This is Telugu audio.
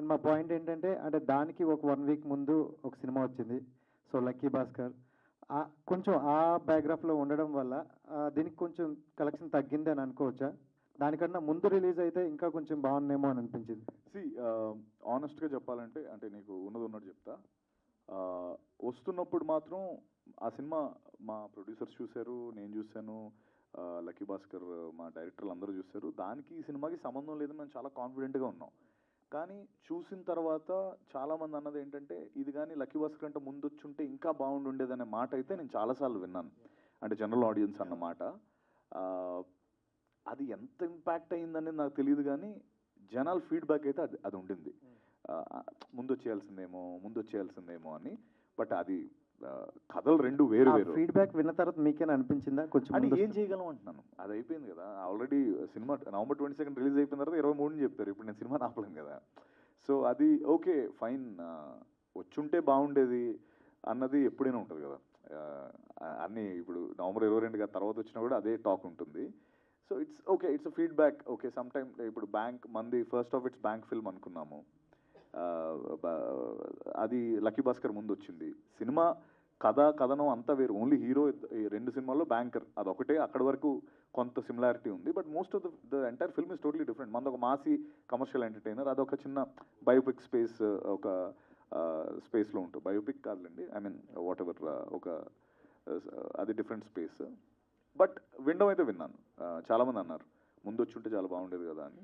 అండ్ మా పాయింట్ ఏంటంటే అంటే దానికి ఒక వన్ వీక్ ముందు ఒక సినిమా వచ్చింది. సో లక్కీ భాస్కర్ కొంచెం ఆ బ్యాక్గ్రాఫ్లో ఉండడం వల్ల దీనికి కొంచెం కలెక్షన్ తగ్గింది అని అనుకోవచ్చా? దానికన్నా ముందు రిలీజ్ అయితే ఇంకా కొంచెం బాగుందేమో అని అనిపించింది. సి ఆనెస్ట్గా చెప్పాలంటే అంటే నీకు ఉన్నది ఉన్నట్టు చెప్తా. వస్తున్నప్పుడు మాత్రం ఆ సినిమా మా ప్రొడ్యూసర్స్ చూశారు నేను చూశాను లక్కీ భాస్కర్ మా డైరెక్టర్లు అందరూ చూశారు. దానికి ఈ సినిమాకి సంబంధం లేదని మేము చాలా కాన్ఫిడెంట్గా ఉన్నాం. కానీ చూసిన తర్వాత చాలామంది అన్నది ఏంటంటే ఇది కానీ లక్కీ భాస్కర్ అంటే ముందు వచ్చుంటే ఇంకా బాగుండుండేదనే మాట అయితే నేను చాలాసార్లు విన్నాను. అంటే జనరల్ ఆడియన్స్ అన్న మాట. ఆ, అది ఎంత ఇంపాక్ట్ అయిందనేది నాకు తెలియదు కానీ జనాల ఫీడ్బ్యాక్ అయితే అది అది ఉండింది. ముందు వచ్చేయాల్సిందేమో ముందు వచ్చేయాల్సిందేమో అని. బట్ అది కథలు రెండు వేరు వేరు. ఫీడ్బ్యాక్ విన్న తర్వాత మీకేనా అనిపించిందా? కొంచెం ఏం చేయగలం అంటున్నాను. అది అయిపోయింది కదా. Already cinema November twenty second release అయిపోయిన తర్వాత ఇరవై మూడుని చెప్తారు. ఇప్పుడు నేను సినిమా ఆపలేను కదా. సో అది ఓకే ఫైన్. వచ్చుంటే బాగుండేది అన్నది ఎప్పుడైనా ఉంటుంది కదా. అన్నీ ఇప్పుడు నవంబర్ ఇరవై రెండు తర్వాత వచ్చినా కూడా అదే టాక్ ఉంటుంది. So it's okay it's feedback okay some time ఇప్పుడు బ్యాంక్ మంది first half it's bank film అనుకున్నాము. అది లక్కీ భాస్కర్ ముందు వచ్చింది. సినిమా కథ కథనం అంతా వేరు. ఓన్లీ హీరో ఈ రెండు సినిమాల్లో బ్యాంకర్ అదొకటే. అక్కడ వరకు కొంత సిమిలారిటీ ఉంది. But most of the the entire film is totally different మనది ఒక మాసి కమర్షియల్ ఎంటర్టైనర్ అదొక చిన్న బయోపిక్ స్పేస్ ఒక స్పేస్లో ఉంటుంది బయోపిక్ కాదులండి. ఐ మీన్ వాట్ ఎవర్ ఒక అది డిఫరెంట్ స్పేస్ బట్ వినడం అయితే విన్నాను. చాలామంది అన్నారు. ముందు వచ్చి ఉంటే చాలా బాగుండేది కదా అని.